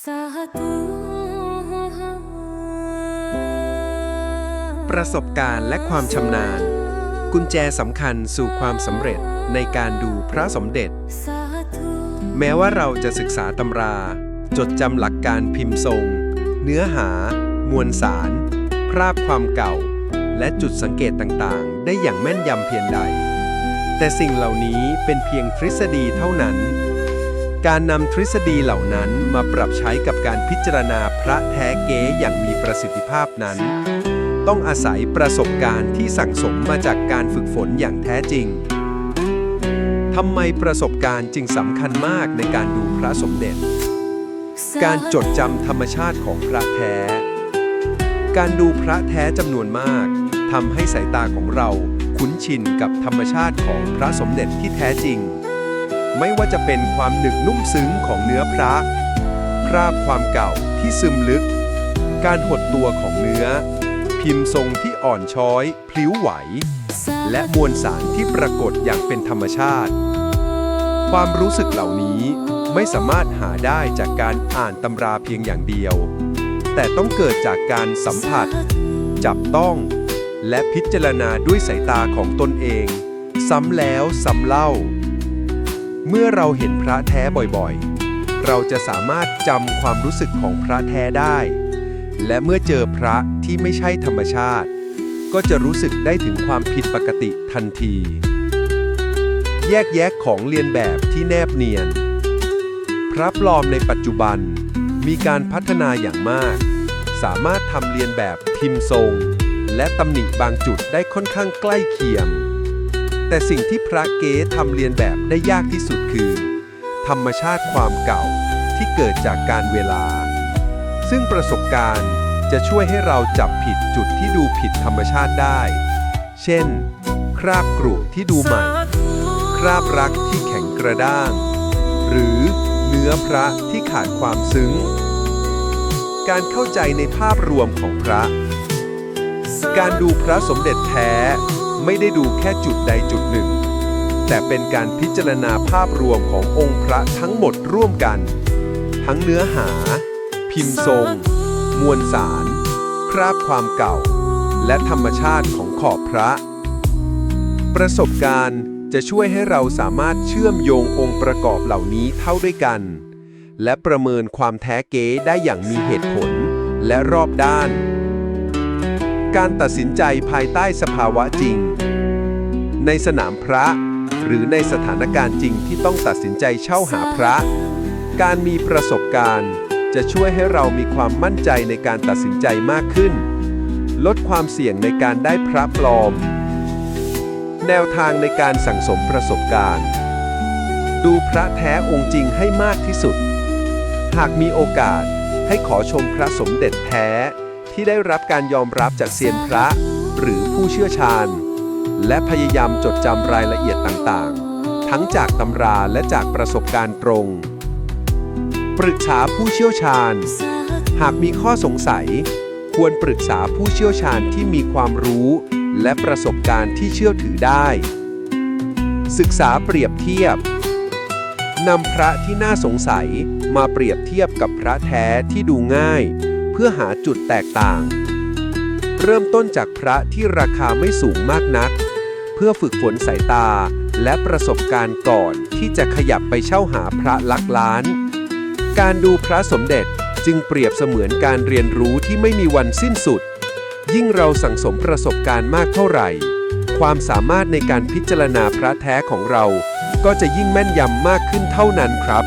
สาธุประสบการณ์และความชำนาญ กุญแจสำคัญสู่ความสำเร็จในการดูพระสมเด็จสาธุแม้ว่าเราจะศึกษาตำรา จดจำหลักการพิมพ์ทรง เนื้อหา มวลสาร ภาพความเก่า และจุดสังเกตต่างๆ ได้อย่างแม่นยำเพียงใด แต่สิ่งเหล่านี้เป็นเพียงทฤษฎีเท่านั้น การนำทฤษฎีเหล่านั้นมาปรับใช้กับการพิจารณาพระแท้เก๊อย่างมีประสิทธิภาพนั้น ต้องอาศัยประสบการณ์ที่สั่งสมมาจากการฝึกฝนอย่างแท้จริงทำไมประสบการณ์จึงสำคัญมากในการดูพระสมเด็จ การจดจำธรรมชาติของพระแท้ การดูพระแท้จำนวนมากทำให้สายตาของเราคุ้นชินกับธรรมชาติของพระสมเด็จที่แท้จริง ไม่ว่าจะเป็นความหนึกนุ่มซึ้งของเนื้อพระ คราบความเก่าที่ซึมลึก การหดตัวของเนื้อ พิมพ์ทรงที่อ่อนช้อย พลิ้วไหว และมวลสารที่ปรากฏอย่างเป็นธรรมชาติ ความรู้สึกเหล่านี้ไม่สามารถหาได้จากการอ่านตำราเพียงอย่างเดียว แต่ต้องเกิดจากการสัมผัส จับต้อง และพิจารณาด้วยสายตาของตนเอง ซ้ำแล้วซ้ำเล่า เมื่อเราเห็นพระแท้บ่อยๆ เราจะสามารถจำความรู้สึกของพระแท้ได้ และเมื่อเจอพระที่ไม่ใช่ธรรมชาติ ก็จะรู้สึกได้ถึงความผิดปกติทันที แยกแยะของเลียนแบบที่แนบเนียน พระปลอมในปัจจุบันมีการพัฒนาอย่างมาก สามารถทำเลียนแบบพิมพ์ทรง และตำหนิบางจุดได้ค่อนข้างใกล้เคียง แต่สิ่งที่พระเก๊ทำเลียนแบบได้ยากที่สุดคือ ธรรมชาติความเก่าที่เกิดจากการเวลา ซึ่งประสบการณ์จะช่วยให้เราจับผิดจุดที่ดูผิดธรรมชาติได้ เช่น คราบกรุที่ดูใหม่ คราบรักที่แข็งกระด้าง หรือเนื้อพระที่ขาดความซึ้ง การเข้าใจในภาพรวมของพระ การดูพระสมเด็จแท้ ไม่ได้ดูแค่จุดใดจุดหนึ่ง แต่เป็นการพิจารณาภาพรวมขององค์พระทั้งหมดร่วมกัน ทั้งเนื้อหา พิมพ์ทรง มวลสาร คราบความเก่า และธรรมชาติของขอบพระ ประสบการณ์จะช่วยให้เราสามารถเชื่อมโยงองค์ประกอบเหล่านี้เท่าด้วยกัน และประเมินความแท้เก๊ได้อย่างมีเหตุผลและรอบด้าน การตัดสินใจภายใต้สภาวะจริง ในสนามพระ หรือในสถานการณ์จริงที่ต้องตัดสินใจเช่าหาพระ การมีประสบการณ์ จะช่วยให้เรามีความมั่นใจในการตัดสินใจมากขึ้น ลดความเสี่ยงในการได้พระปลอม แนวทางในการสั่งสมประสบการณ์ ดูพระแท้องค์จริงให้มากที่สุด หากมีโอกาสให้ขอชมพระสมเด็จแท้ ที่ได้รับการยอมรับจากเซียนพระ หรือผู้เชี่ยวชาญ และพยายามจดจำรายละเอียดต่างๆ ทั้งจากตำราและจากประสบการณ์ตรง ปรึกษาผู้เชี่ยวชาญ หากมีข้อสงสัย ควรปรึกษาผู้เชี่ยวชาญที่มีความรู้ และประสบการณ์ที่เชื่อถือได้ ศึกษาเปรียบเทียบนำพระที่น่าสงสัยมาเปรียบเทียบกับพระแท้ที่ดูง่าย เพื่อหาจุดแตกต่าง เริ่มต้นจากพระที่ราคาไม่สูงมากนัก เพื่อฝึกฝนสายตาและประสบการณ์ก่อนที่จะขยับไปเช่าหาพระลักล้าน การดูพระสมเด็จจึงเปรียบเสมือนการเรียนรู้ที่ไม่มีวันสิ้นสุด ยิ่งเราสั่งสมประสบการณ์มากเท่าไหร่ ความสามารถในการพิจารณาพระแท้ของเรา ก็จะยิ่งแม่นยำมากขึ้นเท่านั้นครับ